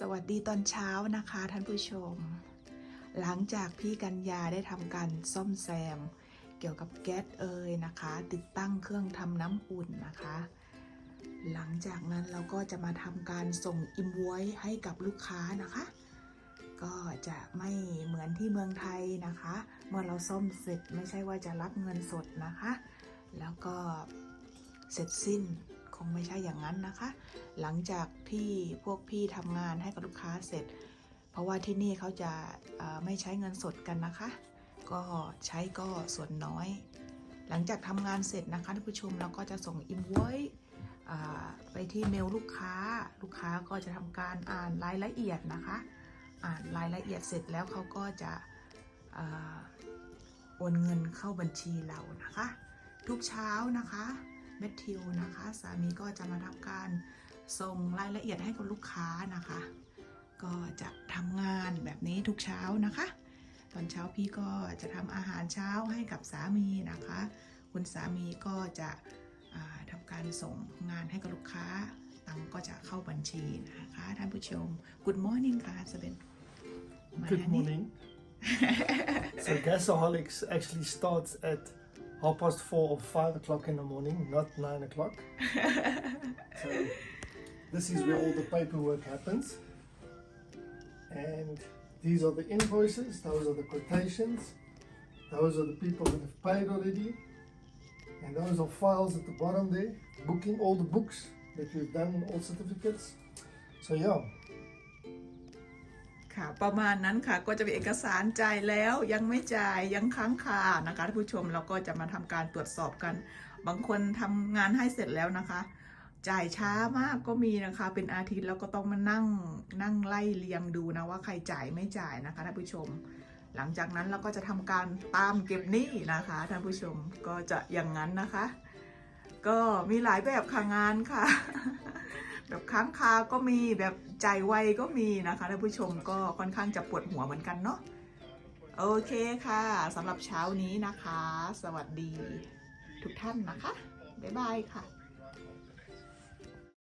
สวัสดีตอนเช้านะคะท่านผู้ชม หลังจากพี่กัญญาได้ทำการซ่อมแซม เกี่ยวกับแก๊สเอยนะคะ ติดตั้งเครื่องทำน้ำอุ่นนะคะ หลังจากนั้นเราก็จะมาทำการส่งอิมไว้ให้กับลูกค้านะคะ ก็จะไม่เหมือนที่เมืองไทยนะคะ เมื่อเราซ่อมเสร็จไม่ใช่ว่าจะรับเงินสดนะคะ แล้วก็เสร็จสิ้น งไม่ใช่อย่างนั้นนะคะ หลังจากที่พวกพี่ทำงานให้กับลูกค้าเสร็จ เพราะว่าที่นี่เขาจะไม่ใช้เงินสดกันนะคะ ก็ใช้ก็ส่วนน้อย หลังจากทำงานเสร็จนะคะท่านผู้ชมเราก็จะส่งอิมไว้ไปที่เมลลูกค้า ลูกค้าก็จะทำการอ่านรายละเอียดนะคะ อ่านรายละเอียดเสร็จแล้วเขาก็จะโอนเงินเข้าบัญชีเรานะคะ ทุกเช้านะคะ เมททิวนะคะ สามีก็จะมาทำการส่งรายละเอียดให้กับลูกค้านะคะ ก็จะทำงานแบบนี้ทุกเช้านะคะ ตอนเช้าพี่ก็จะทำอาหารเช้าให้กับสามีนะคะ คุณสามีก็จะอ่าทำการส่งงานให้กับลูกค้า ตังค์ก็จะเข้าบัญชีนะคะท่านผู้ชม Good morning ค่ะสเบน Good morning. so Gasaholics actually starts at half past four or five o'clock in the morning, not nine o'clock. so this is where all the paperwork happens. And these are the invoices, those are the quotations, those are the people that have paid already. And those are files at the bottom there, booking all the books that we've done, all certificates. So yeah, ค่ะ ประมาณนั้นค่ะก็จะเป็นเอกสารจ่ายแล้วยังไม่จ่ายยังค้างคานะคะท่านผู้ชมเราก็จะมาทำการตรวจสอบกัน บางคนทำงานให้เสร็จแล้วนะคะ จ่ายช้ามากก็มีนะคะเป็นอาทิตย์แล้วก็ต้องมานั่งนั่งไล่เรียงดูนะว่าใครจ่ายไม่จ่ายนะคะท่านผู้ชม หลังจากนั้นเราก็จะทำการตามเก็บหนี้นะคะท่านผู้ชมก็จะอย่างนั้นนะคะ ก็มีหลายแบบค่ะงานค่ะ แบบค้างคาก็มีแบบใจไวก็มีนะคะท่านผู้ชมก็ค่อนข้างจะปวดหัวเหมือนกันเนาะโอเคค่ะสำหรับเช้านี้นะคะ สวัสดีทุกท่านนะคะ บ๊ายบายค่ะ